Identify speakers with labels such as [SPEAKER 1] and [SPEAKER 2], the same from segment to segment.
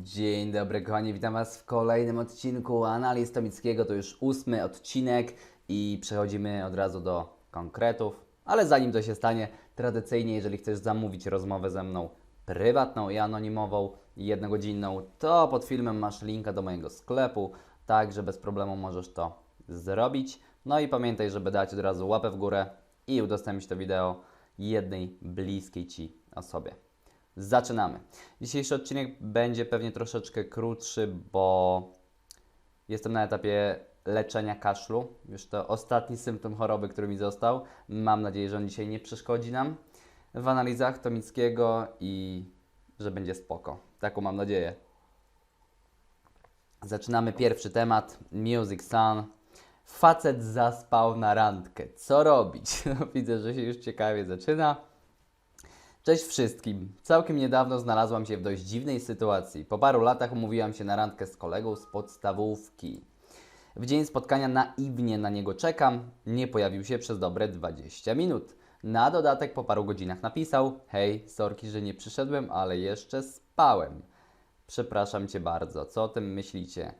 [SPEAKER 1] Dzień dobry kochani, witam Was w kolejnym odcinku Analiz Tomickiego. To już ósmy odcinek i przechodzimy od razu do konkretów. Ale zanim to się stanie, tradycyjnie, jeżeli chcesz zamówić rozmowę ze mną prywatną i anonimową, jednogodzinną, to pod filmem masz linka do mojego sklepu, tak że bez problemu możesz to zrobić. No i pamiętaj, żeby dać od razu łapę w górę i udostępnić to wideo jednej bliskiej Ci osobie. Zaczynamy. Dzisiejszy odcinek będzie pewnie troszeczkę krótszy, bo jestem na etapie leczenia kaszlu. Już to ostatni symptom choroby, który mi został. Mam nadzieję, że on dzisiaj nie przeszkodzi nam w analizach Tomickiego i że będzie spoko. Taką mam nadzieję. Zaczynamy pierwszy temat. Music Sun. Facet zaspał na randkę. Co robić? Widzę, że się już ciekawie zaczyna. Cześć wszystkim. Całkiem niedawno znalazłam się w dość dziwnej sytuacji. Po paru latach umówiłam się na randkę z kolegą z podstawówki. W dzień spotkania naiwnie na niego czekam. Nie pojawił się przez dobre 20 minut. Na dodatek po paru godzinach napisał: Hej, sorki, że nie przyszedłem, ale jeszcze spałem. Przepraszam cię bardzo. Co o tym myślicie?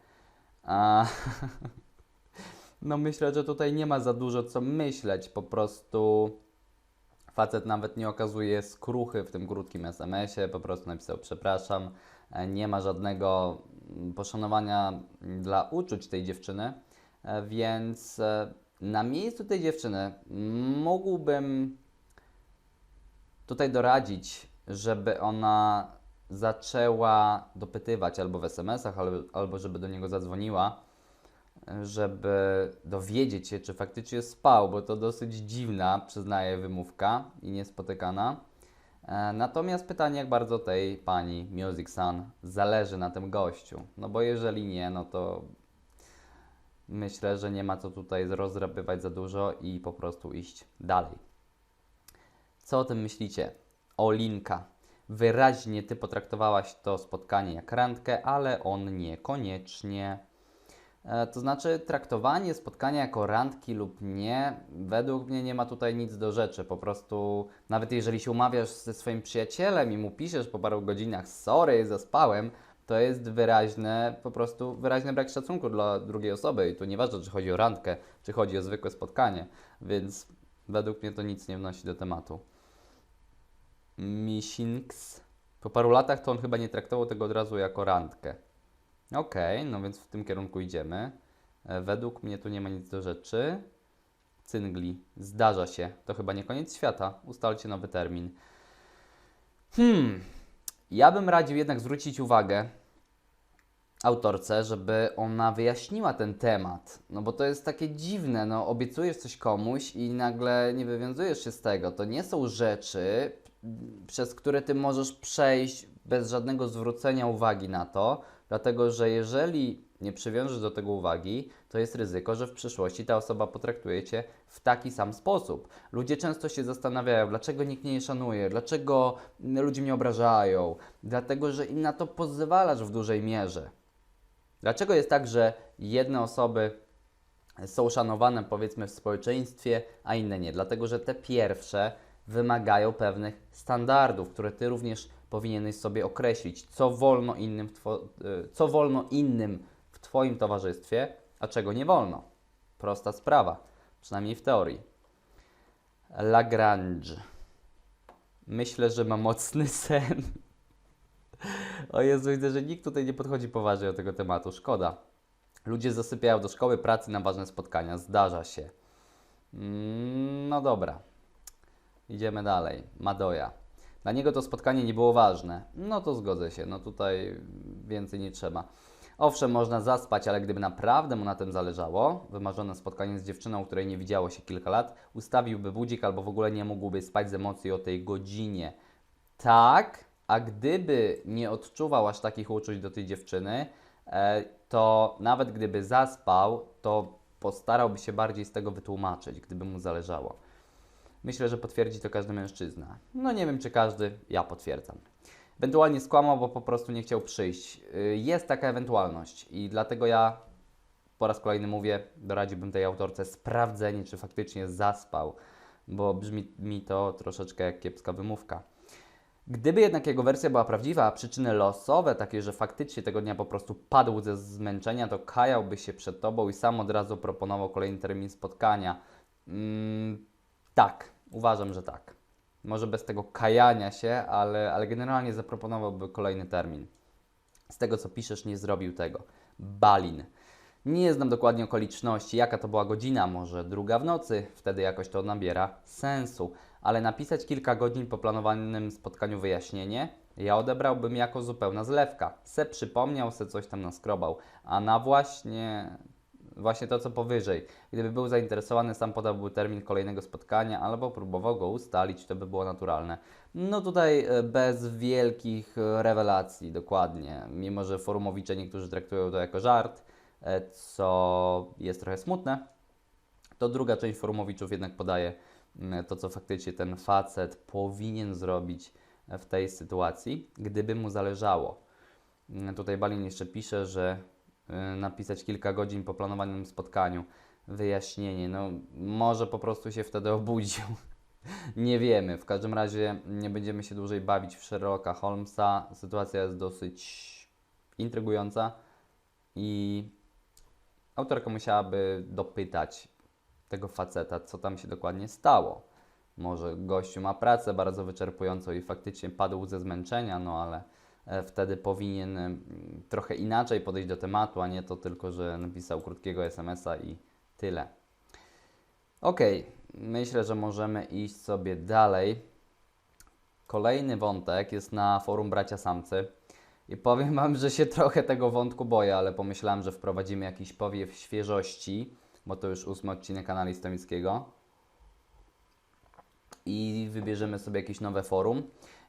[SPEAKER 1] A... No myślę, że tutaj nie ma za dużo co myśleć. Po prostu Facet nawet nie okazuje skruchy w tym krótkim SMS-ie, po prostu napisał przepraszam. E, Nie ma żadnego mm, poszanowania dla uczuć tej dziewczyny, e, więc e, na miejscu tej dziewczyny mógłbym tutaj doradzić, żeby ona zaczęła dopytywać albo w SMS-ach, albo, albo żeby do niego zadzwoniła żeby dowiedzieć się, czy faktycznie spał, bo to dosyć dziwna, przyznaję, wymówka i niespotykana. E, Natomiast pytanie, jak bardzo tej pani Music Sun zależy na tym gościu. No bo jeżeli nie, no to myślę, że nie ma co tutaj rozdrapywać za dużo i po prostu iść dalej. Co o tym myślicie? Olinka. Wyraźnie ty potraktowałaś to spotkanie jak randkę, ale on niekoniecznie. E, To znaczy, traktowanie spotkania jako randki lub nie, według mnie nie ma tutaj nic do rzeczy. Po prostu, nawet jeżeli się umawiasz ze swoim przyjacielem i mu piszesz po paru godzinach, sorry, zaspałem, to jest wyraźne, po prostu wyraźny brak szacunku dla drugiej osoby. I tu nieważne, czy chodzi o randkę, czy chodzi o zwykłe spotkanie, więc według mnie to nic nie wnosi do tematu. Misinks. Po paru latach to on chyba nie traktował tego od razu jako randkę. Okej, no więc w tym kierunku idziemy. E, Według mnie tu nie ma nic do rzeczy. Cyngli. Zdarza się. To chyba nie koniec świata. Ustalcie nowy termin. Hmm. Ja bym radził jednak zwrócić uwagę autorce, żeby ona wyjaśniła ten temat. No bo to jest takie dziwne, no obiecujesz coś komuś i nagle nie wywiązujesz się z tego. To nie są rzeczy, przez które ty możesz przejść bez żadnego zwrócenia uwagi na to, dlatego że jeżeli nie przywiążesz do tego uwagi, to jest ryzyko, że w przyszłości ta osoba potraktuje cię w taki sam sposób. Ludzie często się zastanawiają, dlaczego nikt mnie nie szanuje, dlaczego ludzie mnie obrażają, dlatego że im na to pozwalasz w dużej mierze. Dlaczego jest tak, że jedne osoby są szanowane powiedzmy w społeczeństwie, a inne nie? Dlatego, że te pierwsze wymagają pewnych standardów, które ty również powinieneś sobie określić, co wolno innym w, two, y, co wolno innym w twoim towarzystwie, a czego nie wolno. Prosta sprawa, przynajmniej w teorii. Lagrange. Myślę, że ma mocny sen. O Jezu, widzę, że nikt tutaj nie podchodzi poważnie do tego tematu. Szkoda. Ludzie zasypiają do szkoły, pracy na ważne spotkania. Zdarza się. Mm, No dobra. Idziemy dalej. Madoja. Dla niego to spotkanie nie było ważne. No to zgodzę się. No tutaj więcej nie trzeba. Owszem, można zaspać, ale gdyby naprawdę mu na tym zależało, wymarzone spotkanie z dziewczyną, której nie widziało się kilka lat, ustawiłby budzik albo w ogóle nie mógłby spać z emocji o tej godzinie. Tak, a gdyby nie odczuwał aż takich uczuć do tej dziewczyny, e, to nawet gdyby zaspał, to postarałby się bardziej z tego wytłumaczyć, gdyby mu zależało. Myślę, że potwierdzi to każdy mężczyzna. No nie wiem, czy każdy, ja potwierdzam. Ewentualnie skłamał, bo po prostu nie chciał przyjść. Y, Jest taka ewentualność i dlatego ja po raz kolejny mówię, doradziłbym tej autorce sprawdzenie, czy faktycznie zaspał, bo brzmi mi to troszeczkę jak kiepska wymówka. Gdyby jednak jego wersja była prawdziwa, a przyczyny losowe, takie, że faktycznie tego dnia po prostu padł ze zmęczenia, to kajałby się przed tobą i sam od razu proponował kolejny termin spotkania. Mm, tak, uważam, że tak. Może bez tego kajania się, ale, ale generalnie zaproponowałby kolejny termin. Z tego co piszesz, nie zrobił tego. Balin. Nie znam dokładnie okoliczności, jaka to była godzina, może druga w nocy, wtedy jakoś to nabiera sensu. Ale napisać kilka godzin po planowanym spotkaniu wyjaśnienie, ja odebrałbym jako zupełna zlewka. Se przypomniał, se coś tam naskrobał. A na właśnie, właśnie to co powyżej. Gdyby był zainteresowany, sam podałby termin kolejnego spotkania albo próbował go ustalić, to by było naturalne. No tutaj e, bez wielkich e, rewelacji, dokładnie. Mimo, że forumowicze niektórzy traktują to jako żart, e, co jest trochę smutne, to druga część forumowiczów jednak podaje mm, to, co faktycznie ten facet powinien zrobić w tej sytuacji, gdyby mu zależało. Mm, Tutaj Balin jeszcze pisze, że napisać kilka godzin po planowanym spotkaniu, wyjaśnienie, no może po prostu się wtedy obudził. Nie wiemy. W każdym razie nie będziemy się dłużej bawić w Sherlocka Holmesa. Sytuacja jest dosyć intrygująca i autorka musiałaby dopytać tego faceta, co tam się dokładnie stało. Może gościu ma pracę bardzo wyczerpującą i faktycznie padł ze zmęczenia, no ale wtedy powinien trochę inaczej podejść do tematu, a nie to tylko, że napisał krótkiego SMS-a i tyle. Okej, myślę, że możemy iść sobie dalej. Kolejny wątek jest na forum Bracia Samcy. I powiem Wam, że się trochę tego wątku boję, ale pomyślałem, że wprowadzimy jakiś powiew świeżości, bo to już ósmy odcinek Analiz Tomickiego. I wybierzemy sobie jakieś nowe forum.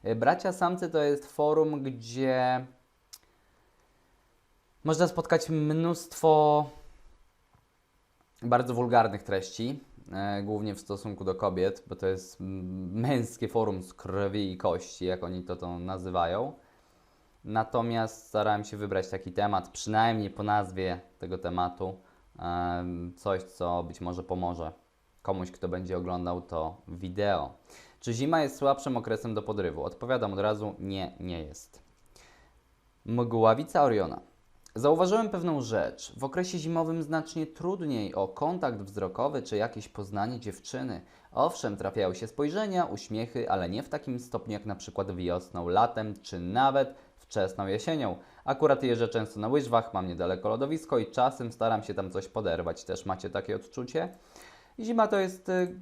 [SPEAKER 1] Y, Bracia Samcy to jest forum, gdzie można spotkać mnóstwo bardzo wulgarnych treści, e, głównie w stosunku do kobiet, bo to jest męskie forum z krwi i kości, jak oni to, to nazywają. Natomiast starałem się wybrać taki temat, przynajmniej po nazwie tego tematu, em, coś, co być może pomoże komuś, kto będzie oglądał to wideo. Czy zima jest słabszym okresem do podrywu? Odpowiadam od razu, nie, nie jest. Mgławica Oriona. Zauważyłem pewną rzecz. W okresie zimowym znacznie trudniej o kontakt wzrokowy czy jakieś poznanie dziewczyny. Owszem, trafiały się spojrzenia, uśmiechy, ale nie w takim stopniu jak na przykład wiosną, latem czy nawet wczesną jesienią. Akurat jeżdżę często na łyżwach, mam niedaleko lodowisko i czasem staram się tam coś poderwać. Też macie takie odczucie? Zima to jest y,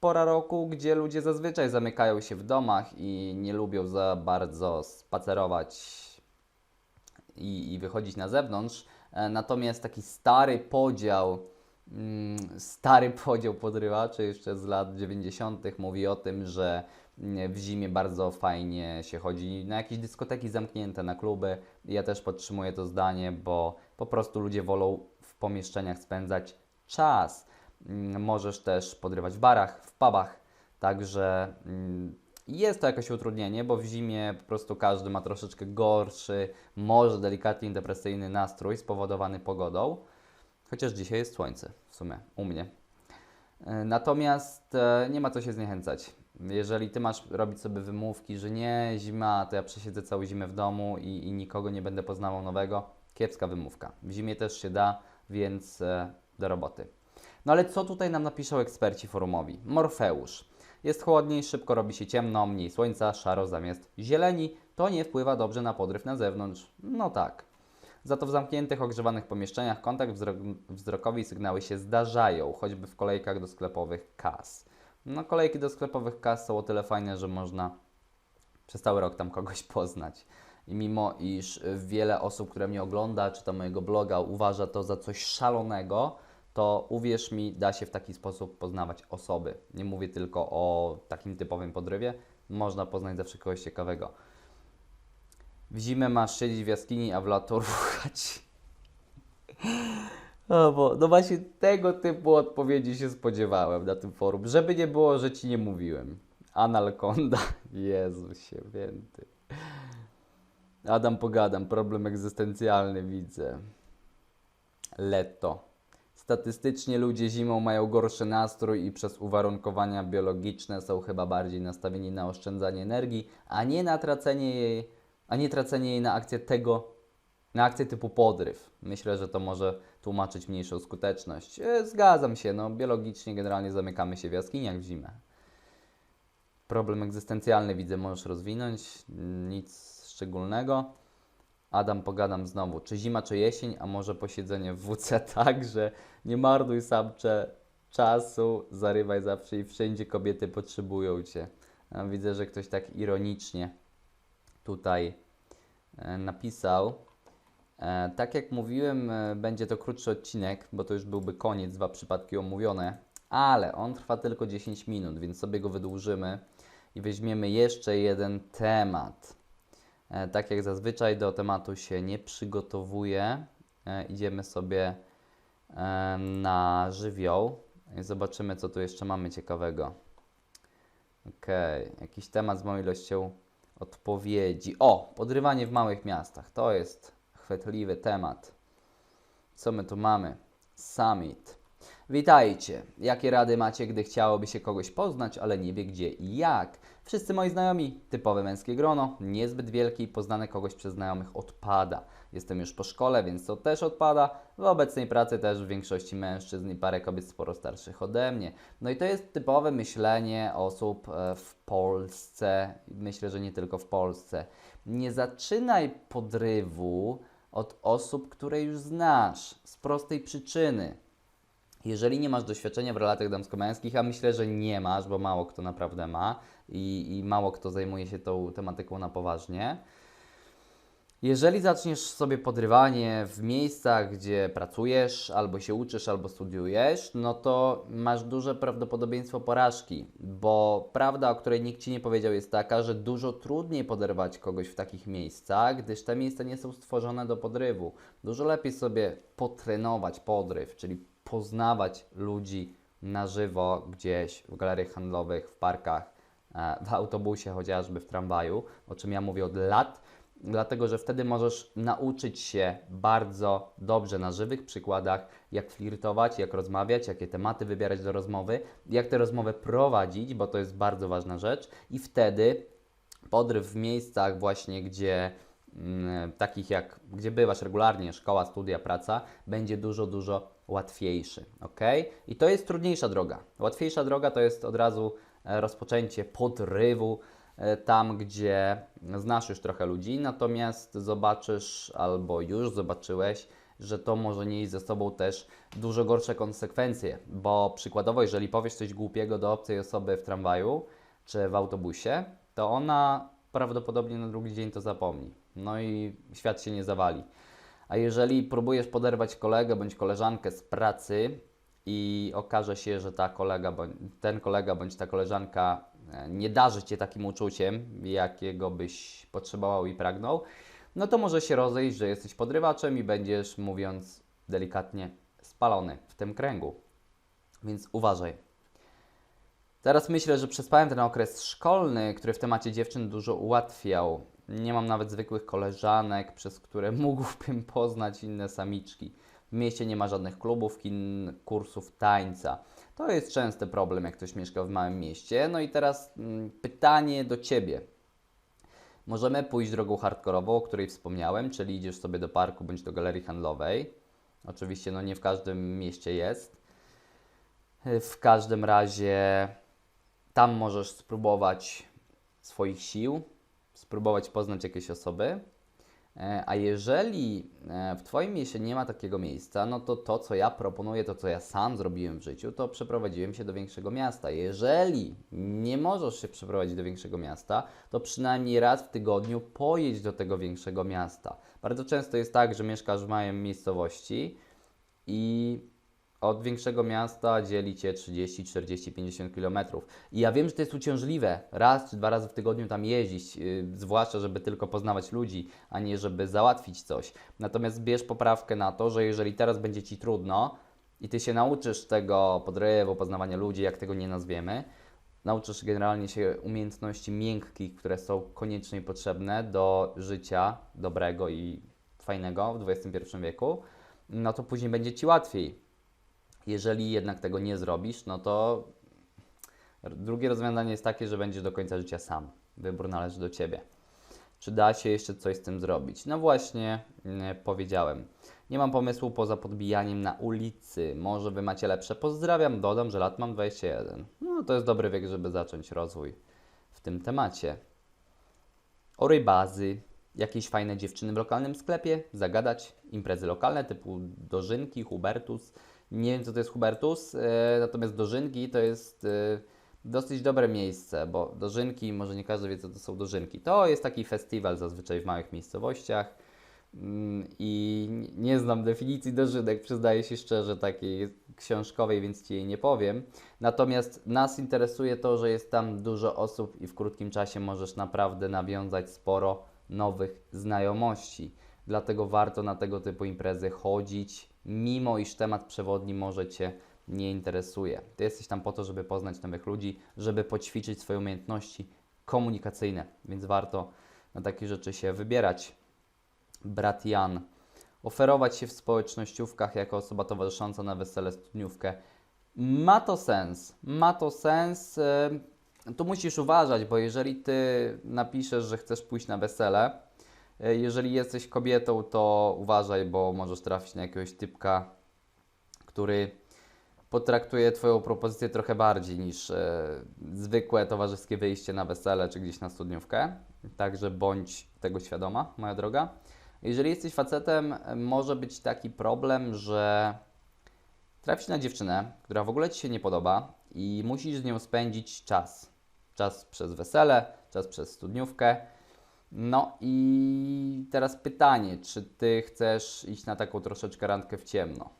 [SPEAKER 1] pora roku, gdzie ludzie zazwyczaj zamykają się w domach i nie lubią za bardzo spacerować i, i wychodzić na zewnątrz. E, Natomiast taki stary podział, mm, stary podział podrywaczy jeszcze z lat 90. mówi o tym, że mm, w zimie bardzo fajnie się chodzi na jakieś dyskoteki zamknięte, na kluby. Ja też podtrzymuję to zdanie, bo po prostu ludzie wolą w pomieszczeniach spędzać czas. Mm, Możesz też podrywać w barach, w pubach, także mm, jest to jakieś utrudnienie, bo w zimie po prostu każdy ma troszeczkę gorszy, może delikatnie depresyjny nastrój spowodowany pogodą. Chociaż dzisiaj jest słońce, w sumie, u mnie. E, Natomiast e, nie ma co się zniechęcać. Jeżeli ty masz robić sobie wymówki, że nie, zima, to ja przesiedzę całą zimę w domu i, i nikogo nie będę poznawał nowego, kiepska wymówka. W zimie też się da, więc e, do roboty. No ale co tutaj nam napiszą eksperci forumowi? Morfeusz. Jest chłodniej, szybko robi się ciemno, mniej słońca, szaro zamiast zieleni. To nie wpływa dobrze na podryw na zewnątrz. No tak. Za to w zamkniętych, ogrzewanych pomieszczeniach kontakt wzrok- wzrokowy i sygnały się zdarzają, choćby w kolejkach do sklepowych kas. No kolejki do sklepowych kas są o tyle fajne, że można przez cały rok tam kogoś poznać. I mimo iż wiele osób, które mnie ogląda, czyta mojego bloga, uważa to za coś szalonego, to uwierz mi, da się w taki sposób poznawać osoby. Nie mówię tylko o takim typowym podrywie, można poznać zawsze kogoś ciekawego. W zimę masz siedzieć w jaskini, a w lato ruchać. O, bo no właśnie tego typu odpowiedzi się spodziewałem na tym forum. Żeby nie było, że ci nie mówiłem. Analkonda. Jezus święty. Adam pogadam, problem egzystencjalny widzę. Letto. Statystycznie ludzie zimą mają gorszy nastrój i przez uwarunkowania biologiczne są chyba bardziej nastawieni na oszczędzanie energii, a nie na tracenie jej, a nie tracenie jej na akcję tego, na akcję typu podryw. Myślę, że to może tłumaczyć mniejszą skuteczność. E, Zgadzam się, no biologicznie generalnie zamykamy się w jaskiniach w zimę. Problem egzystencjalny widzę, możesz rozwinąć, nic szczególnego. Adam, pogadam znowu. Czy zima, czy jesień, a może posiedzenie w WC tak, że nie marnuj samcze czasu, zarywaj zawsze i wszędzie kobiety potrzebują Cię. Widzę, że ktoś tak ironicznie tutaj e, napisał. E, tak jak mówiłem, e, będzie to krótszy odcinek, bo to już byłby koniec, dwa przypadki omówione, ale on trwa tylko 10 minut, więc sobie go wydłużymy i weźmiemy jeszcze jeden temat. E, tak jak zazwyczaj do tematu się nie przygotowuję. E, idziemy sobie e, na żywioł i zobaczymy, co tu jeszcze mamy ciekawego. Okej, jakiś temat z moją ilością odpowiedzi. O, podrywanie w małych miastach. To jest chwytliwy temat. Co my tu mamy? Summit. Witajcie. Jakie rady macie, gdy chciałoby się kogoś poznać, ale nie wie gdzie i jak? Wszyscy moi znajomi, typowe męskie grono, niezbyt wielkie i poznane kogoś przez znajomych odpada. Jestem już po szkole, więc to też odpada. W obecnej pracy też w większości mężczyzn i parę kobiet sporo starszych ode mnie. No i to jest typowe myślenie osób e, w Polsce. Myślę, że nie tylko w Polsce. Nie zaczynaj podrywu od osób, które już znasz, z prostej przyczyny. Jeżeli nie masz doświadczenia w relacjach damsko-męskich, a myślę, że nie masz, bo mało kto naprawdę ma i, i mało kto zajmuje się tą tematyką na poważnie. Jeżeli zaczniesz sobie podrywanie w miejscach, gdzie pracujesz, albo się uczysz, albo studiujesz, no to masz duże prawdopodobieństwo porażki, bo prawda, o której nikt ci nie powiedział, jest taka, że dużo trudniej poderwać kogoś w takich miejscach, gdyż te miejsca nie są stworzone do podrywu. Dużo lepiej sobie potrenować podryw, czyli poznawać ludzi na żywo gdzieś w galeriach handlowych, w parkach, w autobusie, chociażby w tramwaju, o czym ja mówię od lat, dlatego że wtedy możesz nauczyć się bardzo dobrze na żywych przykładach, jak flirtować, jak rozmawiać, jakie tematy wybierać do rozmowy, jak tę rozmowę prowadzić, bo to jest bardzo ważna rzecz, i wtedy podryw w miejscach właśnie, gdzie mm, takich jak, gdzie bywasz regularnie, szkoła, studia, praca, będzie dużo, dużo łatwiejszy, ok? I to jest trudniejsza droga. Łatwiejsza droga to jest od razu e, rozpoczęcie podrywu e, tam, gdzie znasz już trochę ludzi, natomiast zobaczysz albo już zobaczyłeś, że to może nieść ze sobą też dużo gorsze konsekwencje, bo przykładowo, jeżeli powiesz coś głupiego do obcej osoby w tramwaju czy w autobusie, to ona prawdopodobnie na drugi dzień to zapomni. No i świat się nie zawali. A jeżeli próbujesz poderwać kolegę bądź koleżankę z pracy i okaże się, że ta kolega, ten kolega bądź ta koleżanka e, nie darzy Cię takim uczuciem, jakiego byś potrzebował i pragnął, no to może się rozejść, że jesteś podrywaczem i będziesz, mówiąc delikatnie, spalony w tym kręgu. Więc uważaj. Teraz myślę, że przespałem ten okres szkolny, który w temacie dziewczyn dużo ułatwiał. Nie mam nawet zwykłych koleżanek, przez które mógłbym poznać inne samiczki. Mieście nie ma żadnych klubów, kin, kursów tańca. To jest częsty problem, jak ktoś mieszka w małym mieście. No i teraz mm, pytanie do Ciebie. Możemy pójść drogą hardkorową, o której wspomniałem, czyli idziesz sobie do parku bądź do galerii handlowej. Oczywiście no nie w każdym mieście jest. W każdym razie tam możesz spróbować swoich sił, spróbować poznać jakieś osoby. E, A jeżeli e, w Twoim mieście nie ma takiego miejsca, no to to, co ja proponuję, to, co ja sam zrobiłem w życiu, to przeprowadziłem się do większego miasta. Jeżeli nie możesz się przeprowadzić do większego miasta, to przynajmniej raz w tygodniu pojedź do tego większego miasta. Bardzo często jest tak, że mieszkasz w małej miejscowości i od większego miasta dzieli Cię 30, 40, 50 km. I ja wiem, że to jest uciążliwe, raz czy dwa razy w tygodniu tam jeździć, yy, zwłaszcza, żeby tylko poznawać ludzi, a nie żeby załatwić coś. Natomiast bierz poprawkę na to, że jeżeli teraz będzie Ci trudno i Ty się nauczysz tego podrywu, poznawania ludzi, jak tego nie nazwiemy, nauczysz generalnie się umiejętności miękkich, które są koniecznie potrzebne do życia dobrego i fajnego w XXI wieku, no to później będzie Ci łatwiej Jeżeli jednak tego nie zrobisz, no to drugie rozwiązanie jest takie, że będziesz do końca życia sam. Wybór należy do ciebie. Czy da się jeszcze coś z tym zrobić? No właśnie, powiedziałem. Nie mam pomysłu poza podbijaniem na ulicy. Może wy macie lepsze. Pozdrawiam, dodam, że lat mam 21. No to jest dobry wiek, żeby zacząć rozwój w tym temacie. Orej bazy, jakieś fajne dziewczyny w lokalnym sklepie, zagadać, imprezy lokalne typu dożynki, Hubertus. Nie wiem, co to jest Hubertus, e, natomiast dożynki to jest e, dosyć dobre miejsce, bo dożynki, może nie każdy wie, co to są dożynki. To jest taki festiwal zazwyczaj w małych miejscowościach mm, i nie znam definicji dożynek, przyznaję się szczerze, takiej książkowej, więc Ci jej nie powiem. Natomiast nas interesuje to, że jest tam dużo osób i w krótkim czasie możesz naprawdę nawiązać sporo nowych znajomości. Dlatego warto na tego typu imprezy chodzić, mimo iż temat przewodni może Cię nie interesuje. Ty jesteś tam po to, żeby poznać nowych ludzi, żeby poćwiczyć swoje umiejętności komunikacyjne, więc warto na takie rzeczy się wybierać. Brat Jan. Oferować się w społecznościówkach jako osoba towarzysząca na wesele studniówkę. Ma to sens. Ma to sens. Tu musisz uważać, bo jeżeli ty napiszesz, że chcesz pójść na wesele, jeżeli jesteś kobietą, to uważaj, bo możesz trafić na jakiegoś typka, który potraktuje Twoją propozycję trochę bardziej niż e, zwykłe towarzyskie wyjście na wesele czy gdzieś na studniówkę. Także bądź tego świadoma, moja droga. Jeżeli jesteś facetem, e, może być taki problem, że trafisz na dziewczynę, która w ogóle Ci się nie podoba i musisz z nią spędzić czas. Czas przez wesele, czas przez studniówkę. No i teraz pytanie, czy Ty chcesz iść na taką troszeczkę randkę w ciemno?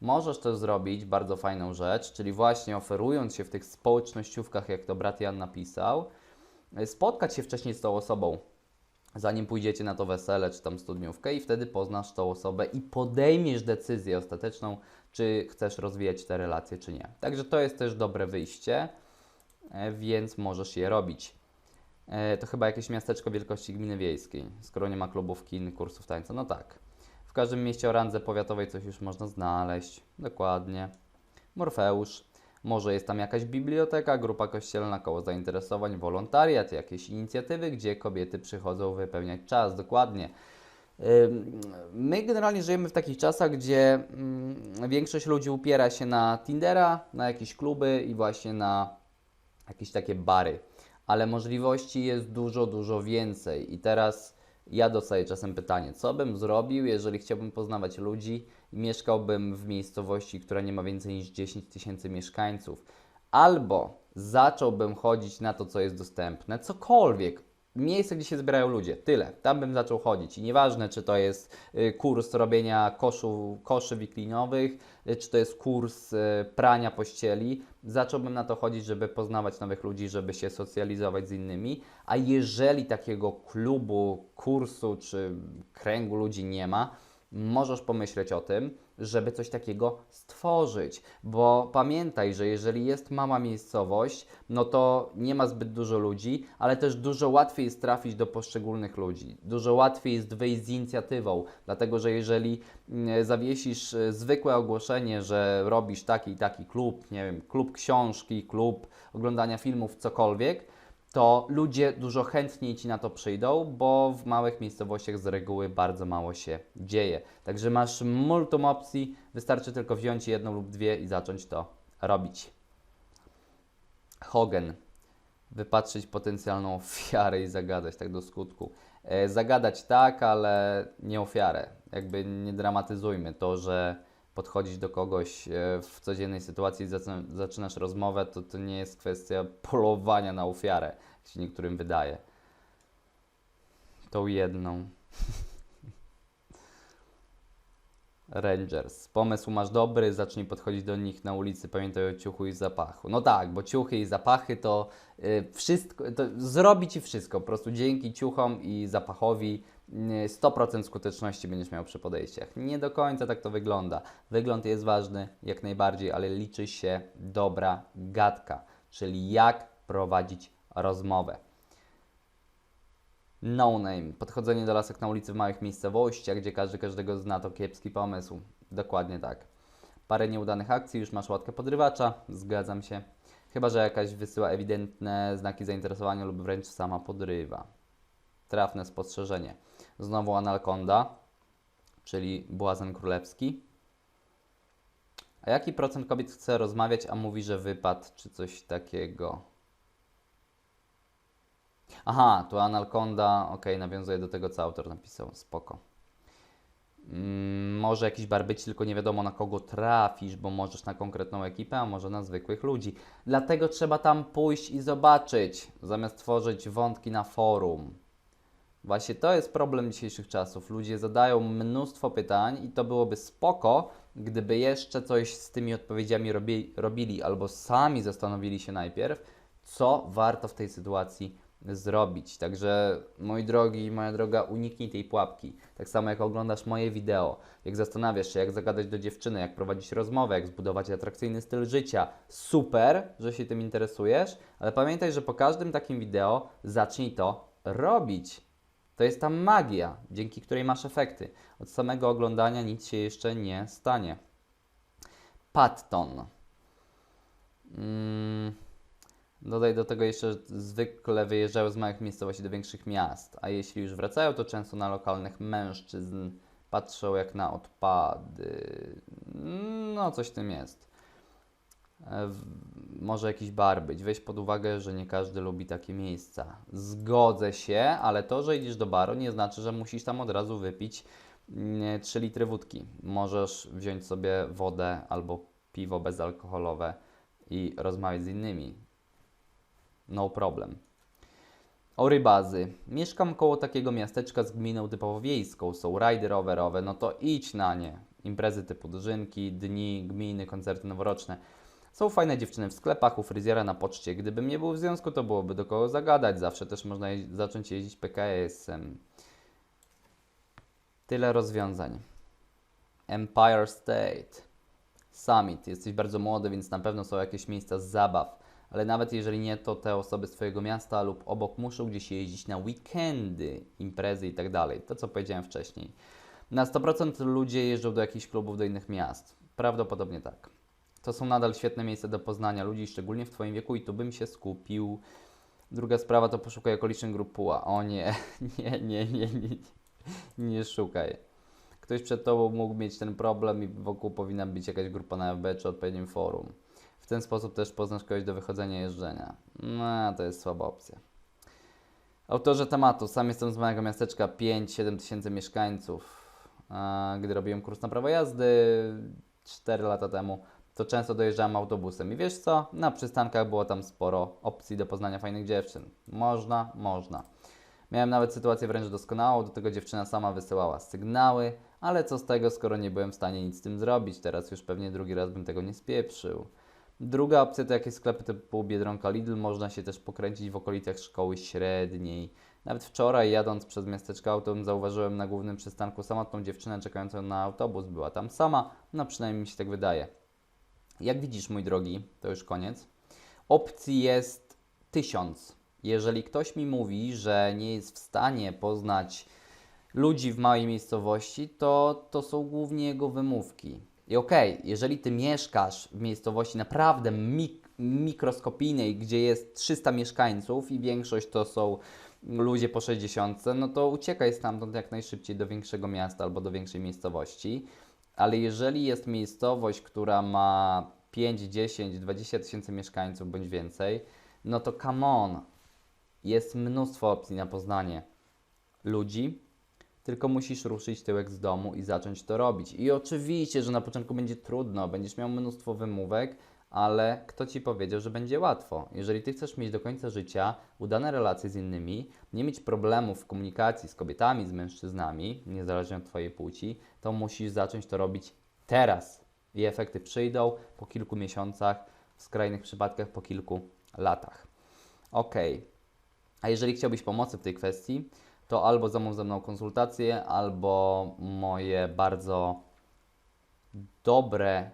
[SPEAKER 1] Możesz też zrobić bardzo fajną rzecz, czyli właśnie oferując się w tych społecznościówkach, jak to brat Jan napisał, spotkać się wcześniej z tą osobą, zanim pójdziecie na to wesele czy tam studniówkę i wtedy poznasz tą osobę i podejmiesz decyzję ostateczną, czy chcesz rozwijać te relacje, czy nie. Także to jest też dobre wyjście, e, więc możesz je robić. E, To chyba jakieś miasteczko wielkości gminy wiejskiej, skoro nie ma klubów, kin, kursów tańca. No tak. W każdym mieście o randze powiatowej coś już można znaleźć. Dokładnie. Morfeusz. Może jest tam jakaś biblioteka, grupa kościelna, koło zainteresowań, wolontariat, jakieś inicjatywy, gdzie kobiety przychodzą wypełniać czas. Dokładnie. My generalnie żyjemy w takich czasach, gdzie mm, większość ludzi upiera się na Tindera, na jakieś kluby i właśnie na jakieś takie bary. Ale możliwości jest dużo, dużo więcej. I teraz ja dostaję czasem pytanie, co bym zrobił, jeżeli chciałbym poznawać ludzi i mieszkałbym w miejscowości, która nie ma więcej niż 10 tysięcy mieszkańców. Albo zacząłbym chodzić na to, co jest dostępne, cokolwiek. Miejsce, gdzie się zbierają ludzie, tyle. Tam bym zaczął chodzić. I nieważne, czy to jest y, kurs robienia koszu, koszy wiklinowych, y, czy to jest kurs y, prania pościeli, zacząłbym na to chodzić, żeby poznawać nowych ludzi, żeby się socjalizować z innymi. A jeżeli takiego klubu, kursu czy kręgu ludzi nie ma, możesz pomyśleć o tym, żeby coś takiego stworzyć. Bo pamiętaj, że jeżeli jest mała miejscowość, no to nie ma zbyt dużo ludzi, ale też dużo łatwiej jest trafić do poszczególnych ludzi. Dużo łatwiej jest wyjść z inicjatywą, dlatego że jeżeli mm, zawiesisz e, zwykłe ogłoszenie, że robisz taki i taki klub, nie wiem, klub książki, klub oglądania filmów, cokolwiek, to ludzie dużo chętniej Ci na to przyjdą, bo w małych miejscowościach z reguły bardzo mało się dzieje. Także masz multum opcji, wystarczy tylko wziąć jedną lub dwie i zacząć to robić. Hogan. Wypatrzyć potencjalną ofiarę i zagadać tak do skutku. E, zagadać tak, ale nie ofiarę. Jakby nie dramatyzujmy to, że podchodzić do kogoś e, w codziennej sytuacji zaczynasz rozmowę, to to nie jest kwestia polowania na ofiarę, jak się niektórym wydaje. Tą jedną. Rangers. Pomysł masz dobry, zacznij podchodzić do nich na ulicy, pamiętaj o ciuchu i zapachu. No tak, bo ciuchy i zapachy to y, wszystko, to zrobi Ci wszystko. Po prostu dzięki ciuchom i zapachowi 100% skuteczności będziesz miał przy podejściach. Nie do końca tak to wygląda. Wygląd jest ważny, jak najbardziej, ale liczy się dobra gadka, czyli jak prowadzić rozmowę. No name. Podchodzenie do lasek na ulicy w małych miejscowościach, gdzie każdy każdego zna, to kiepski pomysł. Dokładnie tak. Parę nieudanych akcji, już masz łatkę podrywacza, zgadzam się. Chyba, że jakaś wysyła ewidentne znaki zainteresowania lub wręcz sama podrywa. Trafne spostrzeżenie. Znowu Analkonda, czyli błazen królewski. A jaki procent kobiet chce rozmawiać, a mówi, że wypad czy coś takiego? Aha, tu Analkonda, ok, nawiązuje do tego, co autor napisał, spoko. Mm, może jakiś bar być, tylko nie wiadomo na kogo trafisz, bo możesz na konkretną ekipę, a może na zwykłych ludzi. Dlatego trzeba tam pójść i zobaczyć, zamiast tworzyć wątki na forum. Właśnie to jest problem dzisiejszych czasów. Ludzie zadają mnóstwo pytań i to byłoby spoko, gdyby jeszcze coś z tymi odpowiedziami robi, robili albo sami zastanowili się najpierw, co warto w tej sytuacji zrobić. Także mój drogi, moja droga, uniknij tej pułapki. Tak samo jak oglądasz moje wideo, jak zastanawiasz się, jak zagadać do dziewczyny, jak prowadzić rozmowę, jak zbudować atrakcyjny styl życia. Super, że się tym interesujesz, ale pamiętaj, że po każdym takim wideo zacznij to robić. To jest ta magia, dzięki której masz efekty. Od samego oglądania nic się jeszcze nie stanie. Patton. Mm, dodaj do tego jeszcze, że zwykle wyjeżdżają z małych miejscowości do większych miast, a jeśli już wracają, to często na lokalnych mężczyzn patrzą jak na odpady. No, coś w tym jest. E, Może jakiś bar być. Weź pod uwagę, że nie każdy lubi takie miejsca. Zgodzę się, ale to, że idziesz do baru, nie znaczy, że musisz tam od razu wypić mm, 3 litry wódki. Możesz wziąć sobie wodę albo piwo bezalkoholowe i rozmawiać z innymi. No problem. Orybazy. Mieszkam koło takiego miasteczka z gminą typowo wiejską. Są rajdy rowerowe, no to idź na nie. Imprezy typu dożynki, dni, gminy, koncerty noworoczne. Są fajne dziewczyny w sklepach, u fryzjera na poczcie. Gdybym nie był w związku, to byłoby do kogo zagadać. Zawsze też można je- zacząć jeździć PKS-em. Tyle rozwiązań. Empire State. Summit. Jesteś bardzo młody, więc na pewno są jakieś miejsca z zabaw. Ale nawet jeżeli nie, to te osoby z Twojego miasta lub obok muszą gdzieś jeździć na weekendy, imprezy i tak dalej. To, co powiedziałem wcześniej. Na 100% ludzie jeżdżą do jakichś klubów do innych miast. Prawdopodobnie tak. To są nadal świetne miejsca do poznania ludzi, szczególnie w Twoim wieku i tu bym się skupił. Druga sprawa to poszukaj okolicznych grup puła. O nie, nie, nie, nie, nie, nie szukaj. Ktoś przed Tobą mógł mieć ten problem i wokół powinna być jakaś grupa na FB czy odpowiednim forum. W ten sposób też poznasz kogoś do wychodzenia jeżdżenia. No, to jest słaba opcja. Autorzy tematu. Sam jestem z małego miasteczka, 5-7 tysięcy mieszkańców. Gdy robiłem kurs na prawo jazdy 4 lata temu, to często dojeżdżałem autobusem. I wiesz co? Na przystankach było tam sporo opcji do poznania fajnych dziewczyn. Można, można. Miałem nawet sytuację wręcz doskonałą, do tego dziewczyna sama wysyłała sygnały, ale co z tego, skoro nie byłem w stanie nic z tym zrobić, teraz już pewnie drugi raz bym tego nie spieprzył. Druga opcja to jakieś sklepy typu Biedronka Lidl, można się też pokręcić w okolicach szkoły średniej. Nawet wczoraj jadąc przez miasteczko autem zauważyłem na głównym przystanku samotną dziewczynę czekającą na autobus, była tam sama, no przynajmniej mi się tak wydaje. Jak widzisz, mój drogi, to już koniec. Opcji jest tysiąc. Jeżeli ktoś mi mówi, że nie jest w stanie poznać ludzi w małej miejscowości, to to są głównie jego wymówki. I okej, jeżeli ty mieszkasz w miejscowości naprawdę mik- mikroskopijnej, gdzie jest 300 mieszkańców i większość to są ludzie po 60, no to uciekaj stamtąd jak najszybciej do większego miasta albo do większej miejscowości. Ale jeżeli jest miejscowość, która ma 5, 10, 20 tysięcy mieszkańców bądź więcej, no to come on, jest mnóstwo opcji na poznanie ludzi, tylko musisz ruszyć tyłek z domu i zacząć to robić. I oczywiście, że na początku będzie trudno, będziesz miał mnóstwo wymówek, ale kto ci powiedział, że będzie łatwo? Jeżeli ty chcesz mieć do końca życia udane relacje z innymi, nie mieć problemów w komunikacji z kobietami, z mężczyznami, niezależnie od twojej płci, to musisz zacząć to robić teraz. I efekty przyjdą po kilku miesiącach, w skrajnych przypadkach po kilku latach. Okej. A jeżeli chciałbyś pomocy w tej kwestii, to albo zamów ze mną konsultację, albo moje bardzo dobre,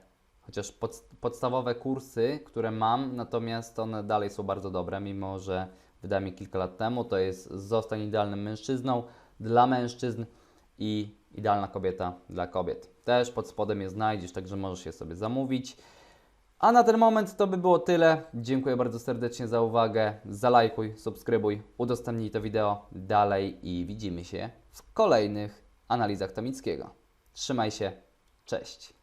[SPEAKER 1] chociaż pod, podstawowe kursy, które mam, natomiast one dalej są bardzo dobre, mimo że wydałem je kilka lat temu. To jest Zostań idealnym mężczyzną dla mężczyzn i idealna kobieta dla kobiet. Też pod spodem je znajdziesz, także możesz je sobie zamówić. A na ten moment to by było tyle. Dziękuję bardzo serdecznie za uwagę. Zalajkuj, subskrybuj, udostępnij to wideo dalej i widzimy się w kolejnych analizach Tomickiego. Trzymaj się, cześć.